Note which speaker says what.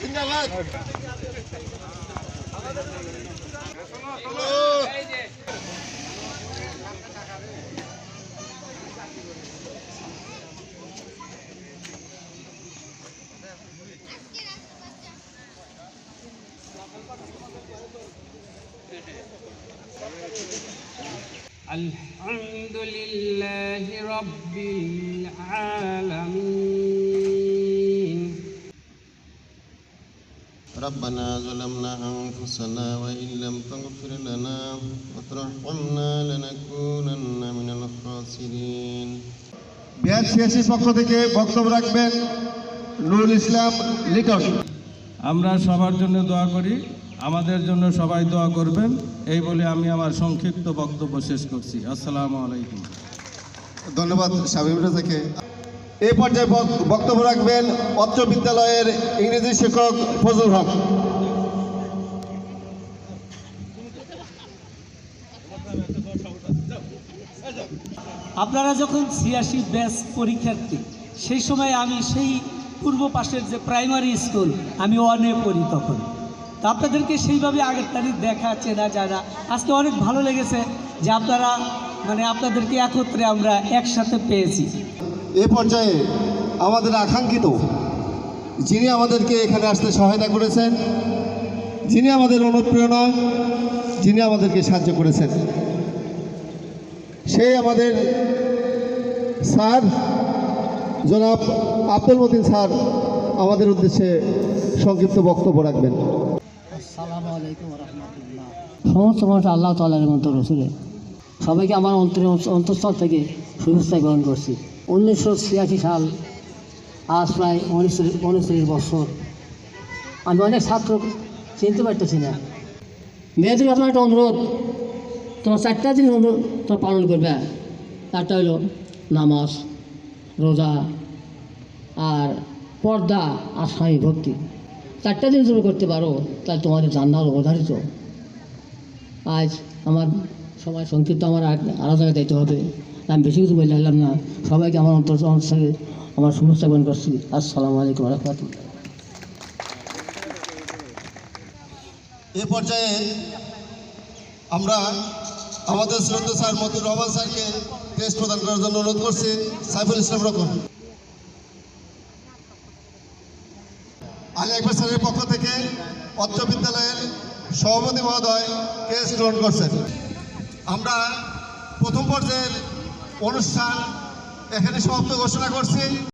Speaker 1: জিন্দাবাদ Thank you. الحمد لله رب العالمين
Speaker 2: ربنا ظلمنا أنفسنا وإن لم تغفر لنا وترحمنا لنكونن من الخاسرين
Speaker 3: Bihar সিয়াসির পক্ষ থেকে বক্তব্য রাখবেন নুরুল ইসলাম লিটন
Speaker 4: আমরা সবার জন্য দোয়া করি আমাদের জন্য সবাই দোয়া করবেন। এই বলে আমি আমার সংক্ষিপ্ত বক্তব্য শেষ করছি। আসসালামু আলাইকুম।
Speaker 3: ধন্যবাদ শামীম রেজাকে এই পর্যায়ে বক- বক্তব্য রাখবেন অত্র বিদ্যালয়ের ইংরেজি শিক্ষক ফজল হক।
Speaker 5: আপনারা যখন ছিয়াশি ব্যাচ পরীক্ষার্থী সেই সময় আমি সেই পূর্ব পাশের যে প্রাইমারি স্কুল আমি ওয়ানে পড়ি তখন। তা আপনাদেরকে সেইভাবে আগের তারিখ দেখা চেনা জানা। আজকে অনেক ভালো লেগেছে যে আপনারা মানে আপনাদেরকে একত্রে আমরা একসাথে পেয়েছি।
Speaker 3: এ পর্যায়ে আমাদের আকাঙ্ক্ষিত যিনি আমাদেরকে এখানে আসতে সহায়তা করেছেন, যিনি আমাদের অনুপ্রেরণা, যিনি আমাদেরকে সাহায্য করেছেন, সেই আমাদের স্যার, জনাব আব্দুল মতিন স্যার, আমাদের উদ্দেশ্যে সংক্ষিপ্ত বক্তব্য রাখবেন।
Speaker 6: সমস্ত মানুষ আল্লাহ তালার মতো রসুলের সবাইকে আমার অন্তরে অন্তঃস্থল থেকে শুভেচ্ছা গ্রহণ করছি। উনিশশো ছিয়াশি সাল, আজ প্রায় উনিশশো উনত্রিশ বছর। আমি অনেক ছাত্র, চিনতে পারতেছি না। মেয়েদের আপনার একটা অনুরোধ, তোমার চারটা জিনিস অনুরোধ তোমার পালন করবে। একটা হলো নামাজ, রোজা আর পর্দা আর স্বামী ভক্তি। চারটা জিনিস তুমি করতে পারো তাহলে তোমাদের জান্নাত অবধারিত আজ আমার সবাই সংক্ষিপ্ত আমার জায়গায় দিতে হবে। আমি বেশি কিছু বলে লাগলাম না। সবাইকে আমার অন্তর অন্তরে আমার শুভেচ্ছা গ্রহণ করছি। আসসালামু আলাইকুম রহমতুল্লাহ।
Speaker 2: এ পর্যায়ে আমরা আমাদের শ্রদ্ধা স্যার মতিউর রহমান স্যারকে টেস্ট প্রদান করার জন্য অনুরোধ করছি। সাইফুল ইসলাম রকম। স্যারের পক্ষ থেকে অত্র বিদ্যালয়ের সভাপতি মহোদয় কেস গ্রহণ করছেন। আমরা প্রথম পর্যায়ের অনুষ্ঠান এখানে সমাপ্ত ঘোষণা করছি।